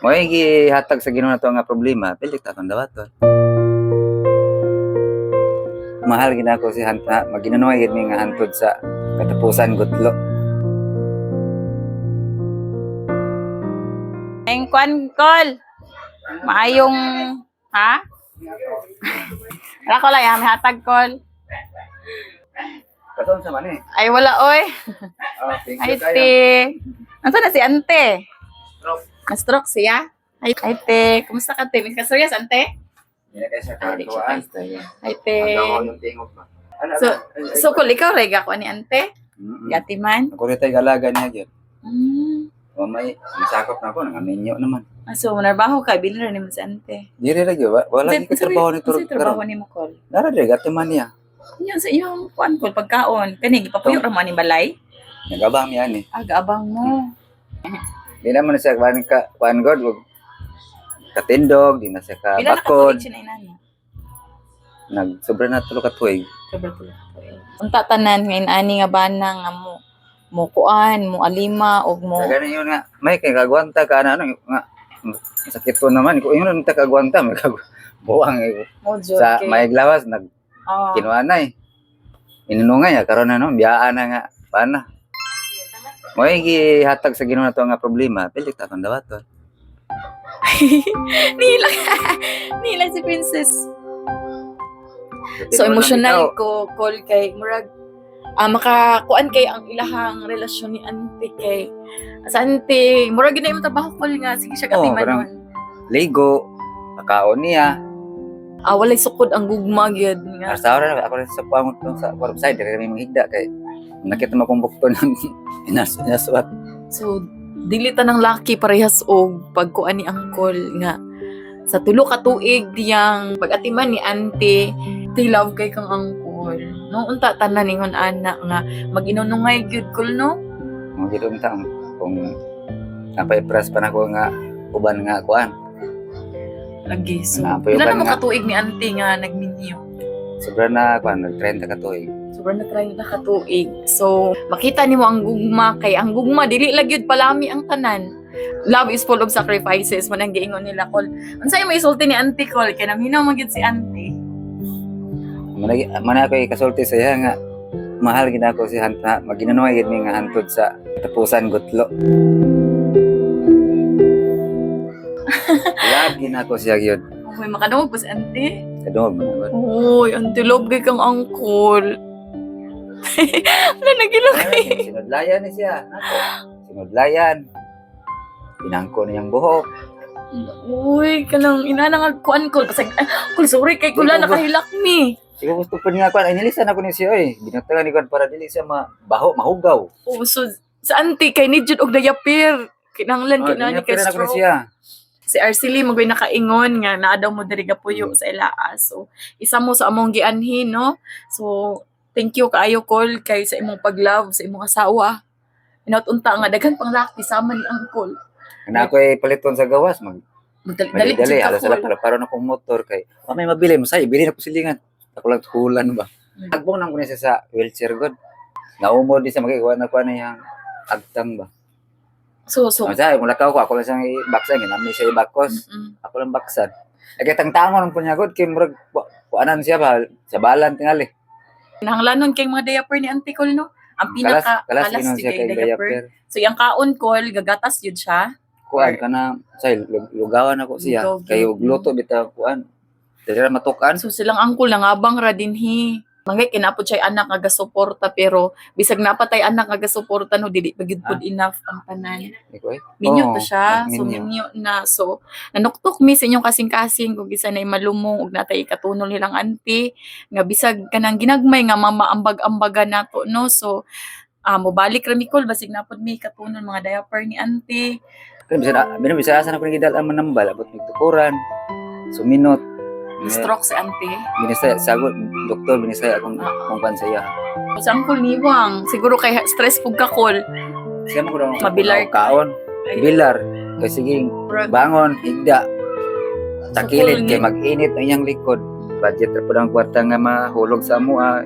Mo gihatag sa Ginoo nato nga problema, pilit akong dawaton. Mahal gid ako si Hanta, maginunoy gid mi nga hantod sa katapusan gutlo. Ang kwan kol. Maayong ha? Wala ko lang yan, hatag kol. Kason sa man eh. Ay wala oy. Oh, Ay te. Ano na si ante? Na-stroke siya? Ay, ay te, kumusta ka te? May kastoryas ante? Hindi sa Ay, di siya. Ay te. Ang yung tingog pa. Ano So, so kul ikaw rega ko ni ante? Mm-mm. Gati man? Ako rin tayo galaga niya gyud. Mm. O may nasakop na ako, nangaminyo naman. Ah, So, narbaho ka, bilin rin mo si ante. Diri ra gyud, wa- wala gyud ko trabaho ni Kasi Tur. trabaho ni mo kol. Dara diri gato man niya. Yan sa iyong kuan kol, pagkaon. Kani, gipapuyo ra mo ni balay? Nagabang niya ni. Aga-abang mo. Di naman siya kuan ka kuan god katindog, di na siya ka Pila bakod. na inani? Nag sobra na tulo ka tuig. Sobrang tulo. Unta tanan ngayon ani nga bana nga mo mo kuan, mo alima og mo Kaya yun nga, may kay kagwanta ka na ano nga sakit ko naman ko yun ang kagwanta may kag buwang eh. sa kay- may glawas nag Ah. kinuha na eh. Inunungay ya karon na no, biyaan na nga pana. Mo gihatag sa Ginoo nato nga problema, pilit akong dawaton. nila nila si princess. So emotional ko call kay murag ah makakuan kay ang ilahang relasyon ni auntie kay sa auntie murag gid na imong trabaho call nga sige siya katiman parang- nun. Ligo, pakaon niya. Ah walay sukod ang gugma gyud nga. Sa oras ako rin sa pangot ko sa side kaya kami manghigda kay nakita mo kong bukto ng inas inaswat. So, dili ta ng laki parehas og pagkuan ni angkol nga sa tulo ka tuig diyang pag-atiman ni auntie, they love kay kang angkol. No, unta tanan ningon anak nga mag-inunungay gyud kul no. Mo gid unta kung napay press pa na ko nga uban nga kuan. Lagi. So, pila na mo nga. ka tuig ni auntie nga nagminyo. Sobra na kuan nag 30 ka tuig. Sobrang na try na ka tuig. So, makita nimo ang gugma kay ang gugma dili lang gyud palami ang tanan. Love is full of sacrifices man ang giingon nila kol. Unsay may isulti ni auntie kol kay naminaw man gyud si auntie. Managi man ako kasulti sa iya nga mahal gid ako si Hanta, maginunoy gid mi nga hantod sa tapusan gutlo. Love gid ako siya gyud. May makadungog pa si auntie. Kadungog man ako. Uy, kay kang angkol. Wala nagilok. Ay, Sinudlayan ni siya. Ako. Sinudlayan. Pinangko niyang buhok. Uy, kanang ina nga kuan ko. Kasi, kul sorry kay kula nakahilak mi. Siguro gusto pa niya kuan. Ay, nilisan ako ni siya eh. Binutangan ni kuan para dili siya mabaho, mahugaw. Oh, so, sa auntie kay ni Jud og dayapir. Kinanglan Oh, kinani kay dinyapiran ako ni stroke. siya. Si Arcely magoy nakaingon nga naa daw mo diri gapuyo sa ilaa. So isa mo sa among gianhin no. So thank you kaayo call kay sa imong paglove sa imong asawa. Inaut-unta nga daghan pang laki sama ni Uncle. Kana ako ay paliton sa gawas. Mag Magdali Dali, dali. Alas sila call. para paron akong motor kay. Oh, may mabili mo sa'yo. Bili na ko silingan. Ako lang tulan ba. Mm. Agbong nang ko siya sa wheelchair god. Naumo di sa magigawa na ko na yung agtang ba. So so. Ang sabi, mula ka ako, lang siyang ibaksan. Ginamit siya ibakos. Mm-mm. Ako lang baksan. E kaya tangtangon ang punya god. Kaya murag, kuanan siya ba? Sa balan tingali. Nahanglanon kay mga diaper ni Auntie Col no. Ang Kalas, pinaka kalas kalas jud siya kay kay diaper. diaper. So yung kaon call gagatas jud siya. Kuan ka na, say, lug- lugawan ako siya. Lugaw, Kayo gyud. gluto bitaw kuan. Dili ra matukan. So silang angkol nangabang ra dinhi. Mangay kinapod siya anak nga gasuporta pero bisag napatay anak nga gasuporta no dili pa gyud pud enough ang tanan. Minyo to siya. So minyo. minyo na. So nanuktok mi sa inyong kasing-kasing kung isa na malumong ug natay katunol nilang auntie nga bisag kanang ginagmay nga mamaambag-ambaga nato no. So ah mobalik ra mi kol basig napod mi katunol mga diaper ni auntie. Kaya bisa na, bisa bisa asan ako nagidal ang manambal, abot nagtukuran, suminot, Stroke si auntie. binisaya, sagot, doktor, binisaya akong, akong pansaya. Sa angkol niwang. Siguro kay stress pug ka kol. Siya mo ko daw, Mabilar kaon, bilar, kaya sige, bangon, higda, takilid, kay ni- mag-init ang iyang likod. Budget ra po ang kwarta nga mahulog sa amo, ah.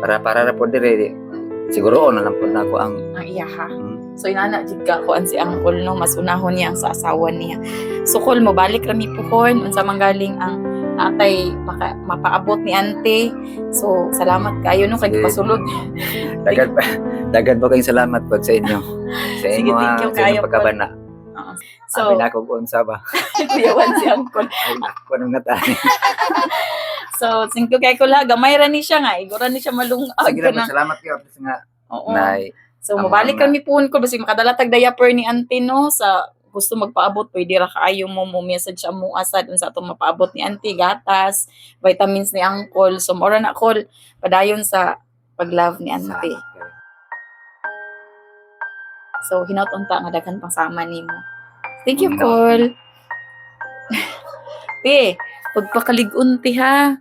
para para ra po dire, siguro, ano lang po na ako ang, Ang iya ha. mm, So inana jud ka kuan si Uncle no mas unahon niya ang sa asawa niya. So kol mo balik ra mi puhon unsa man galing ang atay maka, mapaabot ni ante. So salamat kayo no kay pasulod. Dagan pa. Dagan po kayong salamat po sa inyo. Sa inyo, thank ah, pagkabana. So Sabi na ako kung ba. kuyawan si Uncle. Ay, ako nang natani. So thank you kay kula gamay ra ni siya nga igura ni siya malungag Sige na, salamat kayo. Nga, Oo. nay, So Tama mabalik na. kami po ko basi makadala tag diaper ni auntie no? Sa gusto magpaabot pwede ra kaayo mo mo message siya mo asad unsa atong mapaabot ni auntie gatas vitamins ni uncle. So mora na call padayon sa pag-love ni auntie. so hinaut unta nga daghan pang sama nimo. Thank you call te pagpakalig-un ti ha